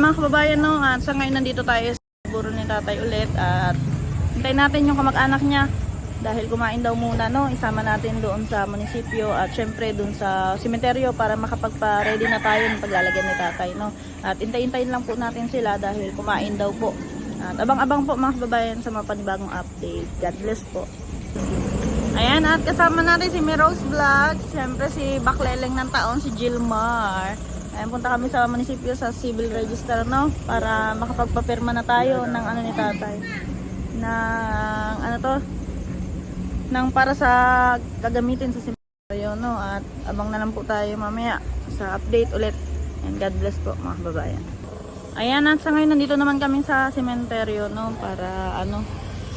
Mga kababayan no, at sa ngayon nandito tayo sa buro ni tatay ulit at hintayin natin yung kamag-anak niya dahil kumain daw muna no, isama natin doon sa munisipyo at syempre doon sa simenteryo para makapagpa-ready na tayo ng paglalagyan ni tatay no. At hintayin-hintayin lang po natin sila dahil kumain daw po. At abang-abang po mga kababayan sa mga panibagong update. God bless po. Ayan, at kasama natin si Mirose Vlog. Siyempre si Bakleleng ng taon, si Gilmar. Ayan, punta kami sa munisipyo sa civil register, no? Para makapagpapirma na tayo ng ano ni tatay. Ng, ano to? Ng para sa gagamitin sa cemetery, no? At abang na lang po tayo mamaya sa update ulit. And God bless po, mga kababayan. Ayan, at sa ngayon nandito naman kami sa sementeryo, no? Para, ano,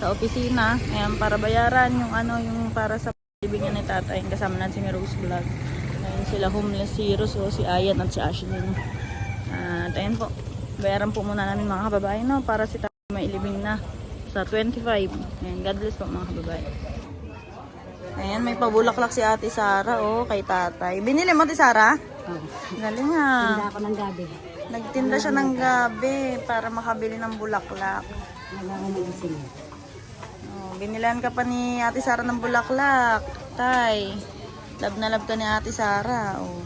sa opisina. Ayan, para bayaran yung ano, yung para sa ibigyan ni tatay. Kasama natin si Rose Vlog. Ayun sila homeless heroes, oh, si Ayan at si Ashley. No? At ayun po, bayaran po muna namin mga kababayan, no? Para si tatay may ilibing na sa 25. Ayan, God bless po mga kababayan. Ayan, may pabulaklak si ate Sara, oh, kay tatay. Binili mo, ate Sara? Galing nga. Tinda ako ng gabi. Nagtinda siya ng gabi para makabili ng bulaklak. Kailangan ng isin. Oh, binilan ka pa ni Ate Sara ng bulaklak. Tay. Love na love ka ni Ate Sara. Oh.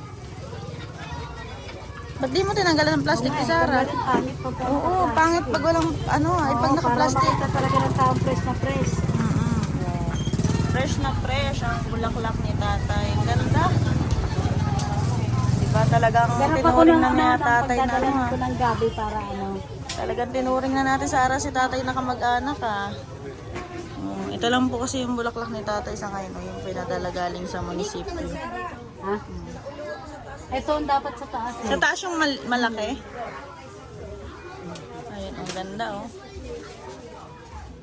Ba't di mo tinanggalan ng plastic ni Sara? Pangit pag Oo, pangit pag walang ano, ay pag naka-plastic. Para talaga ng tao fresh na fresh. Mm-mm. Fresh na fresh ang bulaklak ni tatay. Ang Ganda. Diba talagang tinuring na ni tatay na ano, ko ng gabi para ano. Talagang tinuring na natin Sara si tatay na kamag-anak ah. Ito lang po kasi yung bulaklak ni tatay sa ngayon, oh, yung pinadala galing sa munisipyo. Ha? Ito ang dapat sa taas eh. Sa taas yung mal- malaki. Ayun, ang ganda oh.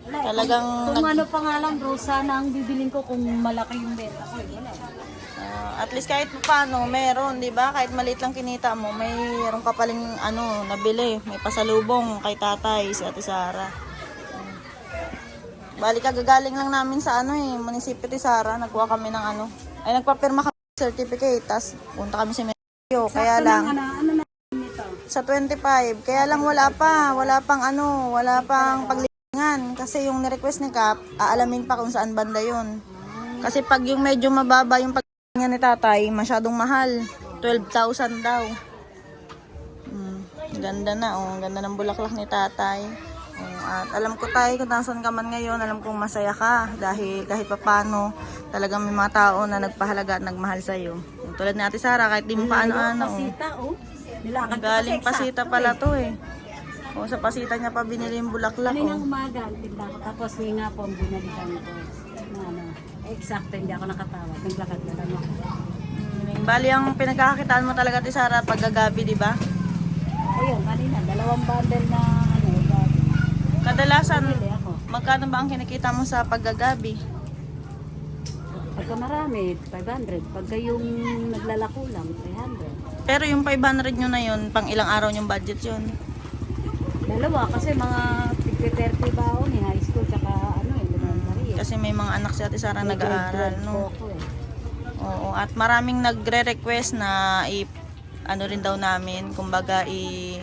Talagang Kung ano pa nga lang bro, sana ang bibiling ko kung malaki yung benta ko. eh, Wala. Ah, at least kahit paano, meron, 'di ba? Kahit maliit lang kinita mo, mayroon ka paling ano, nabili, may pasalubong kay tatay si Ate Sara. Bali kagagaling lang namin sa ano eh, munisipyo ti Sara, nagkuha kami ng ano. Ay nagpapirma kami ng certificate, tas punta kami sa medyo, kaya lang Ano, ano nito? sa 25, kaya lang wala pa, wala pang ano, wala pang paglilingan kasi yung ni-request ni Cap, aalamin pa kung saan banda 'yon. Kasi pag yung medyo mababa yung paglingan ni tatay, masyadong mahal. 12,000 daw. Hmm, ganda na, oh. Ganda ng bulaklak ni tatay. At alam ko tayo kung nasan ka man ngayon, alam kong masaya ka dahil kahit papano talagang may mga tao na nagpahalaga at nagmahal sa'yo. Yung Tulad ni Ate Sara, kahit di mo paano-ano. oh. Pasita oh. Nilakad Galing pasita pala eh. to eh. O sa pasita niya pa binili yung bulaklak Kaninang oh. umaga, tinda ko. Tapos yung nga po, binalikan ko. Ano, eksakto, hindi ako nakatawag. Naglakad na lang ako. Mm, Bali ang pinagkakakitaan mo talaga ti Sara pag gagabi, di ba? Ayun, kanina, dalawang bundle na. Kadalasan, magkano ba ang kinikita mo sa paggagabi? Pagka marami, 500. Pagka yung naglalako lang, 300. Pero yung 500 nyo na yun, pang ilang araw yung budget yun. Dalawa, kasi mga 30 ba ako ni high school, tsaka ano, elementary. eh. Kasi may mga anak si Ate Sara nag-aaral, grade 12 no? ako eh. Oo, at maraming nagre-request na i ano rin daw namin, kumbaga i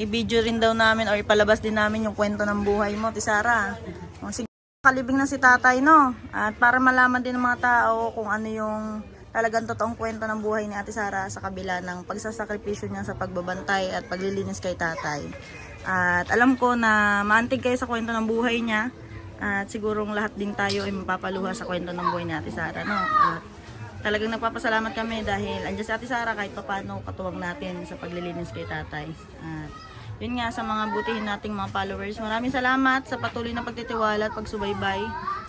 i-video rin daw namin or ipalabas din namin yung kwento ng buhay mo, Tisara. O, sige, kalibing na si tatay, no? At para malaman din ng mga tao kung ano yung talagang totoong kwento ng buhay ni Ate Sara sa kabila ng pagsasakripisyo niya sa pagbabantay at paglilinis kay tatay. At alam ko na maantig kayo sa kwento ng buhay niya at sigurong lahat din tayo ay mapapaluha sa kwento ng buhay ni Ate Sara, no? At talagang nagpapasalamat kami dahil andyan si Ate Sara kahit papano katuwang natin sa paglilinis kay tatay. At yun nga sa mga butihin nating mga followers. Maraming salamat sa patuloy na pagtitiwala at pagsubaybay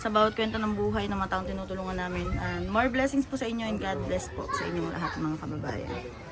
sa bawat kwento ng buhay ng mga taong tinutulungan namin. And more blessings po sa inyo and God bless po sa inyong lahat mga kababayan.